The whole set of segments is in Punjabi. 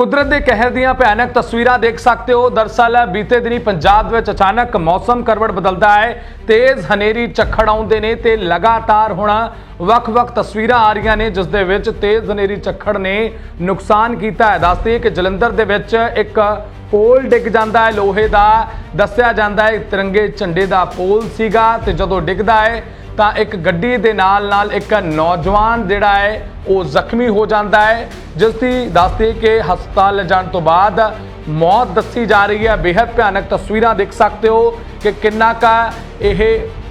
ਕੁਦਰਤ ਦੇ ਕਹਿਰ ਦੀਆਂ ਭਿਆਨਕ ਤਸਵੀਰਾਂ ਦੇਖ ਸਕਦੇ ਹੋ। ਦਰਸਲ ਬੀਤੇ ਦਿਨੀ ਪੰਜਾਬ ਵਿੱਚ ਅਚਾਨਕ ਮੌਸਮ ਕਰਵਟ ਬਦਲਦਾ ਹੈ। ਤੇਜ਼ ਹਨੇਰੀ ਝੱਖੜ ਆਉਂਦੇ ਨੇ ਤੇ ਲਗਾਤਾਰ ਹੁਣ ਵੱਖ-ਵੱਖ ਤਸਵੀਰਾਂ ਆ ਰਹੀਆਂ ਨੇ, ਜਿਸ ਦੇ ਵਿੱਚ ਤੇਜ਼ ਹਨੇਰੀ ਝੱਖੜ ਨੇ ਨੁਕਸਾਨ ਕੀਤਾ ਹੈ। ਦੱਸਦੇ ਕਿ ਜਲੰਧਰ ਦੇ ਵਿੱਚ ਇੱਕ ਪੋਲ ਡਿੱਗ ਜਾਂਦਾ ਹੈ। ਲੋਹੇ ਦਾ ਦੱਸਿਆ ਜਾਂਦਾ ਹੈ। ਤਿਰੰਗੇ ਝੰਡੇ ਦਾ ਪੋਲ ਸੀਗਾ ਤੇ ਜਦੋਂ ਡਿੱਗਦਾ ਹੈ ਤਾਂ ਇੱਕ ਗੱਡੀ ਦੇ ਨਾਲ ਨਾਲ ਇੱਕ ਨੌਜਵਾਨ ਜਿਹੜਾ ਹੈ, ਉਹ ਜ਼ਖਮੀ ਹੋ ਜਾਂਦਾ ਹੈ। ਜਿਸ ਦੀ ਦੱਸਦੇ ਕਿ ਹਸਪਤਾਲ ਲਿਜਾਣ ਤੋਂ ਬਾਅਦ ਮੌਤ ਦੱਸੀ ਜਾ ਰਹੀ ਹੈ। ਬੇहद ਭਿਆਨਕ ਤਸਵੀਰਾਂ ਦੇਖ ਸਕਦੇ ਹੋ ਕਿ ਕਿੰਨਾ ਕਾ ਇਹ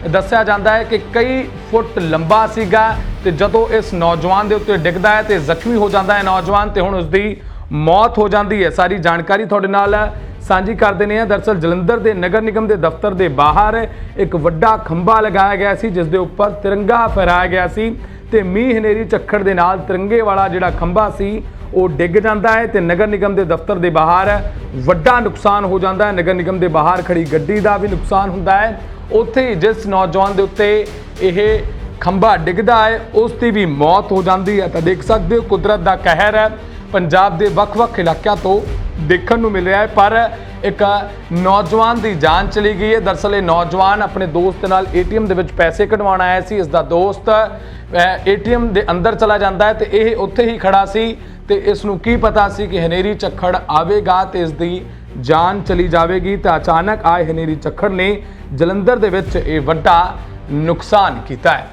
ਦੱਸਿਆ ਜਾਂਦਾ ਹੈ ਕਿ ਕਈ ਫੁੱਟ ਲੰਬਾ ਸੀਗਾ ਤੇ ਜਦੋਂ ਇਸ ਨੌਜਵਾਨ ਦੇ ਉੱਤੇ ਡਿੱਗਦਾ ਹੈ ਤੇ ਜ਼ਖਮੀ ਹੋ ਜਾਂਦਾ ਹੈ ਨੌਜਵਾਨ ਤੇ ਹੁਣ ਉਸ ਦੀ ਮੌਤ ਹੋ ਜਾਂਦੀ ਹੈ। ਸਾਰੀ ਜਾਣਕਾਰੀ ਤੁਹਾਡੇ ਨਾਲ ਸਾਂਝੀ ਕਰ ਦਿੰਦੇ ਨੇ। ਦਰਸਲ ਜਲੰਧਰ ਦੇ ਨਗਰ ਨਿਗਮ ਦੇ ਦਫ਼ਤਰ ਦੇ ਬਾਹਰ ਇੱਕ ਵੱਡਾ ਖੰਭਾ ਲਗਾਇਆ ਗਿਆ ਸੀ, ਜਿਸ ਦੇ ਉੱਪਰ ਤਿਰੰਗਾ ਫਹਿਰਾਇਆ ਗਿਆ ਸੀ ਤੇ ਮੀਂਹ ਹਨੇਰੀ ਝੱਖੜ ਦੇ ਨਾਲ ਤਿਰੰਗੇ ਵਾਲਾ ਜਿਹੜਾ ਖੰਭਾ ਸੀ, ਉਹ ਡਿੱਗ ਜਾਂਦਾ ਹੈ ਤੇ ਨਗਰ ਨਿਗਮ ਦੇ ਦਫ਼ਤਰ ਦੇ ਬਾਹਰ ਵੱਡਾ ਨੁਕਸਾਨ ਹੋ ਜਾਂਦਾ ਹੈ। ਨਗਰ ਨਿਗਮ ਦੇ ਬਾਹਰ ਖੜੀ ਗੱਡੀ ਦਾ ਵੀ ਨੁਕਸਾਨ ਹੁੰਦਾ ਹੈ। ਉੱਥੇ ਹੀ ਜਿਸ ਨੌਜਵਾਨ ਦੇ ਉੱਤੇ ਇਹ ਖੰਭਾ ਡਿੱਗਦਾ ਹੈ, ਉਸ ਦੀ ਵੀ ਮੌਤ ਹੋ ਜਾਂਦੀ ਹੈ। ਤਾਂ ਦੇਖ ਸਕਦੇ ਹੋ ਕੁਦਰਤ ਦਾ ਕਹਿਰ ਹੈ। ਪੰਜਾਬ ਦੇ ਵੱਖ-ਵੱਖ ਇਲਾਕਿਆਂ ਤੋਂ ਦੇਖਣ ਨੂੰ ਮਿਲ ਰਿਹਾ ਹੈ, ਪਰ ਇੱਕ ਨੌਜਵਾਨ ਦੀ ਜਾਨ ਚਲੀ ਗਈ ਹੈ। ਦਰਸਲ ਇਹ ਨੌਜਵਾਨ ਆਪਣੇ ਦੋਸਤ ਨਾਲ ਏਟੀਐਮ ਦੇ ਵਿੱਚ ਪੈਸੇ ਕਢਵਾਉਣ ਆਇਆ ਸੀ। ਇਸ ਦਾ ਦੋਸਤ ਏਟੀਐਮ ਦੇ ਅੰਦਰ ਚਲਾ ਜਾਂਦਾ ਹੈ ਤੇ ਇਹ ਉੱਥੇ ਹੀ ਖੜਾ ਸੀ ਤੇ ਇਸ ਨੂੰ ਕੀ ਪਤਾ ਸੀ ਕਿ ਹਨੇਰੀ ਝੱਖੜ ਆਵੇਗਾ ਤੇ ਇਸ ਦੀ ਜਾਨ ਚਲੀ ਜਾਵੇਗੀ ਤਾਂ ਅਚਾਨਕ ਆਏ ਹਨੇਰੀ ਝੱਖੜ ਨੇ ਜਲੰਧਰ ਦੇ ਵਿੱਚ ਇਹ ਵੱਡਾ ਨੁਕਸਾਨ ਕੀਤਾ ਹੈ।